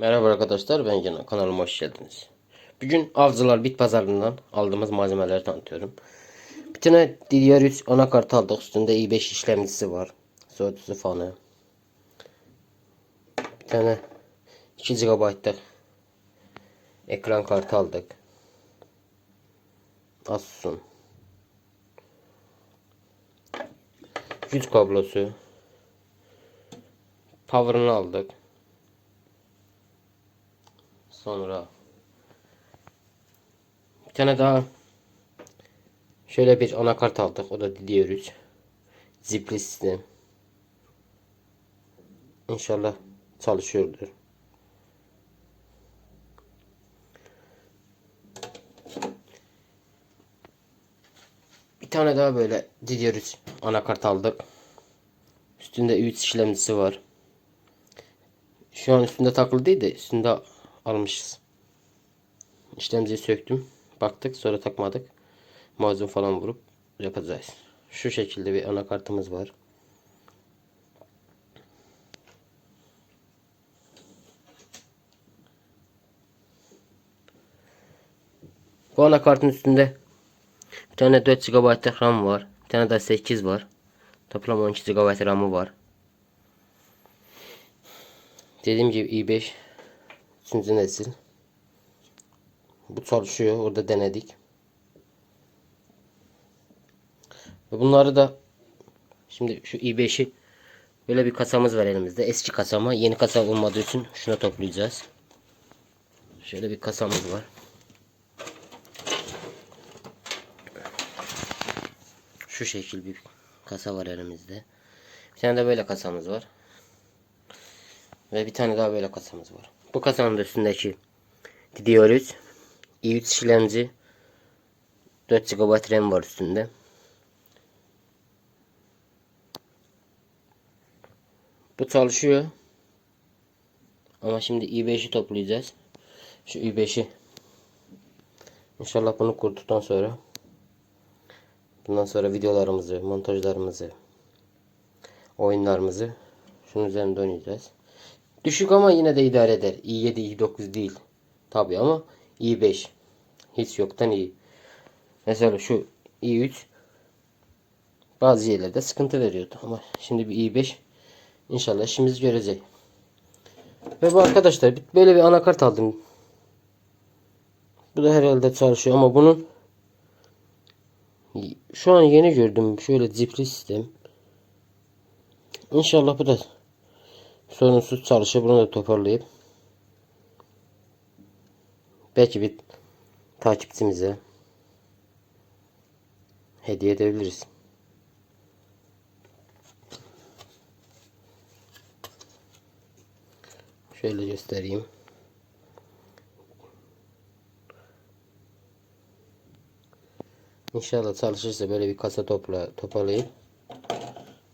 Merhaba arkadaşlar ben Kenan kanalıma hoş geldiniz. Bugün Avcılar Bit Pazarından aldığımız malzemeleri tanıtıyorum. Bir tane DDR3 anakart aldık üstünde i5 işlemcisi var. Soğutucu fanı. Bir tane 2 GB'lık ekran kartı aldık. Asus'un. Güç kablosu. Power'ını aldık. Sonra bir tane daha şöyle bir anakart aldık. O da DDR3. Zipli sistem. İnşallah çalışıyordur. Bir tane daha böyle DDR3 anakart aldık. Üstünde 3 işlemcisi var. Şu an üstünde takılı değil de üstünde almışız. İşlemciyi söktüm. Baktık sonra takmadık. Malzeme falan vurup yapacağız. Şu şekilde bir anakartımız var. Bu anakartın üstünde bir tane 4 GB RAM var. Bir tane de 8 var. Toplam 12 GB RAM'ı var. Dediğim gibi i5 üçüncü nesil. Bu çalışıyor. Orada denedik. Ve bunları da şimdi şu i5'i böyle bir kasamız var elimizde. Eski kasama yeni kasa olmadığı için şuna toplayacağız. Şöyle bir kasamız var. Şu şekil bir kasa var elimizde. Bir tane de böyle kasamız var. Ve bir tane daha böyle kasamız var. Bu kasanın üstündeki DDR3 i3 işlemci 4 GB RAM var üstünde. Bu çalışıyor. Ama şimdi i5'i toplayacağız. Şu i5'i İnşallah bunu kurduktan sonra bundan sonra videolarımızı, montajlarımızı, oyunlarımızı şunun üzerinde oynayacağız. Düşük ama yine de idare eder. i7, i9 değil. Tabi ama i5. Hiç yoktan iyi. Mesela şu i3 bazı yerlerde sıkıntı veriyordu. Ama şimdi bir i5 inşallah işimizi görecek. Ve bu arkadaşlar böyle bir anakart aldım. Bu da herhalde çalışıyor ama bunun şu an yeni gördüm. Şöyle zipli sistem. İnşallah bu da sorunsuz çalışır. Bunu da toparlayıp belki bir takipçimize hediye edebiliriz. Şöyle göstereyim. İnşallah çalışırsa böyle bir kasa topla toparlayıp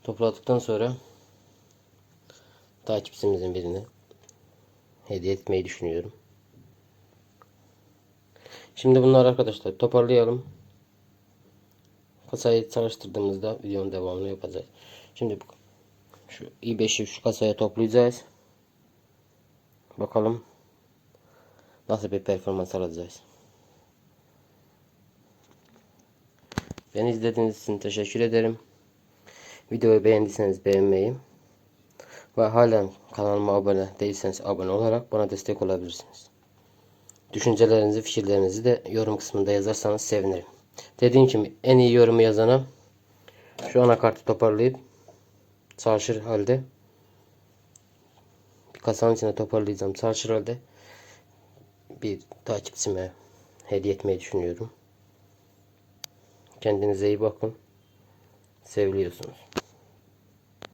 topladıktan sonra takipçimizin birine hediye etmeyi düşünüyorum. Şimdi bunları arkadaşlar toparlayalım. Kasayı çalıştırdığımızda videonun devamını yapacağız. Şimdi şu i5'i şu kasaya toplayacağız. Bakalım nasıl bir performans alacağız. Beni izlediğiniz için teşekkür ederim. Videoyu beğendiyseniz beğenmeyi ve halen kanalıma abone değilseniz abone olarak bana destek olabilirsiniz. Düşüncelerinizi, fikirlerinizi de yorum kısmında yazarsanız sevinirim. Dediğim gibi en iyi yorumu yazana şu anakartı toparlayıp çalışır halde bir kasanın içine toparlayacağım. Çalışır halde bir takipçime hediye etmeyi düşünüyorum. Kendinize iyi bakın. Seviliyorsunuz.